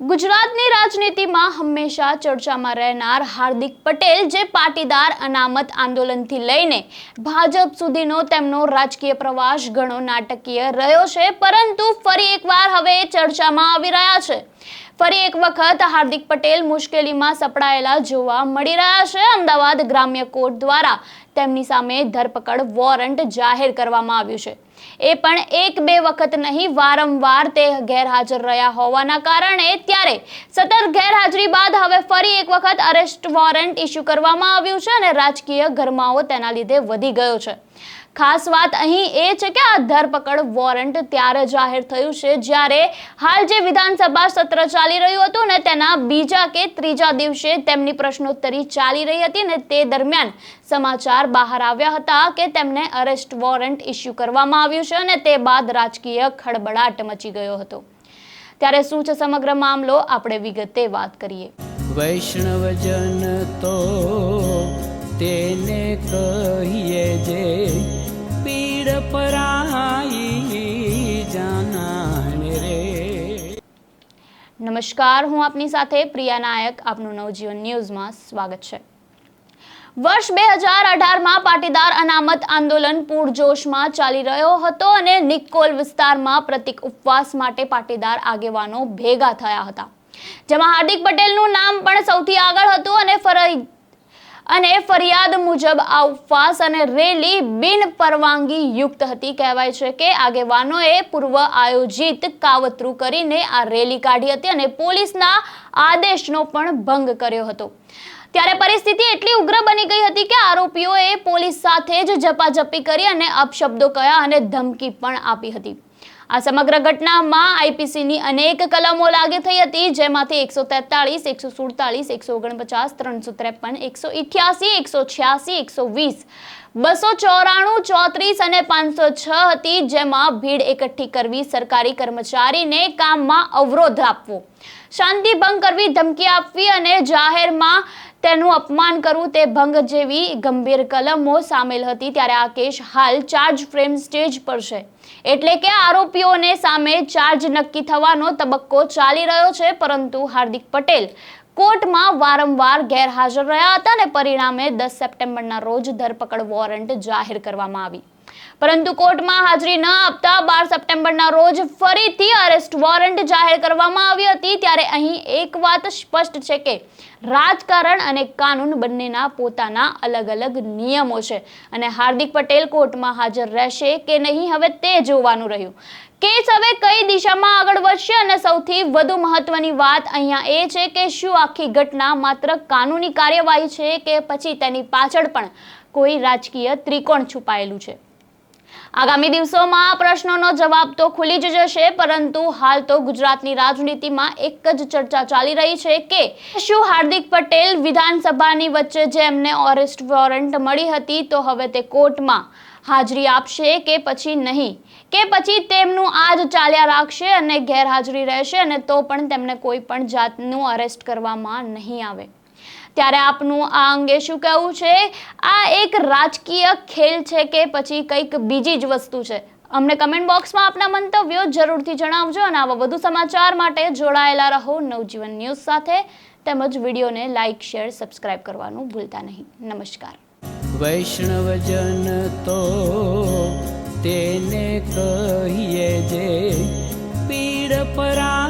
ગુજરાતની રાજનીતિમાં હંમેશા ચર્ચામાં રહેનાર હાર્દિક પટેલ, જે પાટીદાર અનામત આંદોલનથી લઈને ભાજપ સુધીનો તેમનો રાજકીય પ્રવાસ ઘણો નાટકીય રહ્યો છે, પરંતુ ફરી એકવાર હવે ચર્ચામાં આવી રહ્યા છે. ફરી એક વખત હાર્દિક પટેલ મુશ્કેલીમાં સપડાયેલા જોવા મળી રહ્યા છે. અમદાવાદ ગ્રામ્ય કોર્ટ દ્વારા તેમની સામે ધરપકડ વોરંટ જાહેર કરવામાં આવ્યું છે. એ પણ એક બે વખત નહીં, વારંવાર તે ગેરહાજર રહ્યા હોવાના કારણે ત્યારે સતત ગેરહાજરી બાદ હવે ફરી એક વખત અરેસ્ટ વોરંટ ઇસ્યુ કરવામાં આવ્યું છે અને રાજકીય ગરમાવો તેના લીધે વધી ગયો છે. ખાસ વાત અહીં એ છે કે આ ધરપકડ વોરંટ ત્યારે જાહેર થયું છે જ્યારે હાલ જે વિધાનસભા સત્ર ચાલી રહ્યું હતું ને તેના બીજા કે ત્રીજા દિવસે તેમની પ્રશ્નોત્તરી ચાલી રહી હતી ને તે દરમિયાન સમાચાર બહાર આવ્યા હતા કે તેમને અરેસ્ટ વોરંટ ઇસ્યુ કરવામાં આવ્યું છે અને તે બાદ રાજકીય ખળબળાટ મચી ગયો હતો. ત્યારે શું છે સમગ્ર મામલો? આપણે વિગતે વાત કરીએ. વૈષ્ણવજન તો તેને કહીએ જે પીડ પરાઈ જાનાને રે. નમસ્કાર, હું આપની સાથે પ્રિયા નાયક, આપનું નવજીવન ન્યૂઝમાં સ્વાગત છે. વર્ષ બે હજાર અઢારમાં પાટીદાર અનામત આંદોલન પૂરજોશમાં ચાલી રહ્યો હતો અને નિકોલ વિસ્તારમાં પ્રતિક ઉપવાસ માટે પાટીદાર આગેવાનો ભેગા થયા હતા. જેમાં હાર્દિક પટેલનું નામ પણ સૌથી આગળ હતું અને ફરજ અને ફરિયાદ મુજબ આ ઉપવાસ અને રેલી બિન પરવાનગી યુક્ત હતી. કહેવાય છે કે આગેવાનોએ પૂર્વ આયોજિત કાવતરું કરીને આ રેલી કાઢી હતી અને પોલીસના આદેશનો પણ ભંગ કર્યો હતો. ત્યારે પરિસ્થિતિ એટલી ઉગ્ર બની ગઈ હતી કે આરોપીઓએ પોલીસ સાથે જ ઝપાઝપી કરી અને અપશબ્દો કયા અને ધમકી પણ આપી હતી. આ સમગ્ર ઘટનામાં આઈપીસીની અનેક કલમો લાગુ થઈ હતી, જેમાંથી એકસો તેતાળીસ, એકસો સુડતાલીસ એકસો ઓગણપચાસ, ત્રણસો ત્રેપન, એકસો ઇઠ્યાસી, એકસો છ્યાસી, એકસો વીસ, બસો ચોરાણું, ચોત્રીસ અને પાંચસો છ હતી, જેમાં ભીડ એકઠી કરવી સરકારી કર્મચારીને કામમાં અવરોધ આપવો. શાંતિ ભંગ કરવી, ધમકી આપવી અને જાહેરમાં તેનું અપમાન કરવું તે ભંગ જેવી ગંભીર કલમો સામેલ હતી ત્યારે આ કેસ હાલ ચાર્જ ફ્રેમ સ્ટેજ પર છે. એટલે કે આરોપીઓને સામે ચાર્જ નક્કી થવાનો તબક્કો ચાલી રહ્યો છે, પરંતુ હાર્દિક પટેલ કોર્ટમાં વારંવાર ગેરહાજર રહ્યા હતા અને પરિણામે દસ સપ્ટેમ્બરના રોજ ધરપકડ વોરંટ જાહેર કરવામાં આવી. પરંતુ કોર્ટમાં હાજરી ન આપતા બાર સપ્ટેમ્બરના રોજ ફરીથી અરેસ્ટ વોરંટ જાહેર કરવામાં આવી હતી. ત્યારે અહીં એક વાત સ્પષ્ટ છે કે રાજકારણ અને કાનૂન બંનેના પોતાના અલગ અલગ નિયમો છે અને હાર્દિક પટેલ કોર્ટમાં હાજર રહેશે કે નહીં હવે તે જોવાનું રહ્યું. કેસ હવે કઈ દિશામાં આગળ વધશે અને સૌથી વધુ મહત્વની વાત અહીંયા એ છે કે શું આખી ઘટના માત્ર કાનૂની કાર્યવાહી છે કે પછી તેની પાછળ પણ કોઈ રાજકીય ત્રિકોણ છુપાયેલું છે? આગામી દિવસોમાં આ પ્રશ્નોનો જવાબ તો ખુલી જ જશે, પરંતુ હાલ તો ગુજરાતની રાજનીતિમાં એક જ ચર્ચા ચાલી રહી છે કે શું હાર્દિક પટેલ વિધાનસભાની વચ્ચે જે એમને અરેસ્ટ વોરંટ મળી હતી, તો હવે તે કોર્ટમાં હાજરી આપશે કે પછી નહીં? કે પછી તેમનું આજ ચાલ્યા રાખશે અને ગેરહાજરી રહેશે અને તો પણ તેમને કોઈ પણ જાતનું અરેસ્ટ કરવામાં નહીં આવે? ત્યારે આપનું આ અંગે શું કહેવું છે? આ એક રાજકીય ખેલ છે કે પછી કંઈક બીજી જ વસ્તુ છે? અમને કમેન્ટ બોક્સમાં આપના મંતવ્યો જરૂરથી જણાવજો અને આવા વધુ સમાચાર માટે જોડાયેલા રહો નવજીવન ન્યૂઝ સાથે. તેમજ વિડીયોને લાઇક શેર સબસ્ક્રાઇબ કરવાનું ભૂલતા નહીં. નમસ્કાર. વૈષ્ણવજન તો તેને કહીએ જે પીડ પરાઈ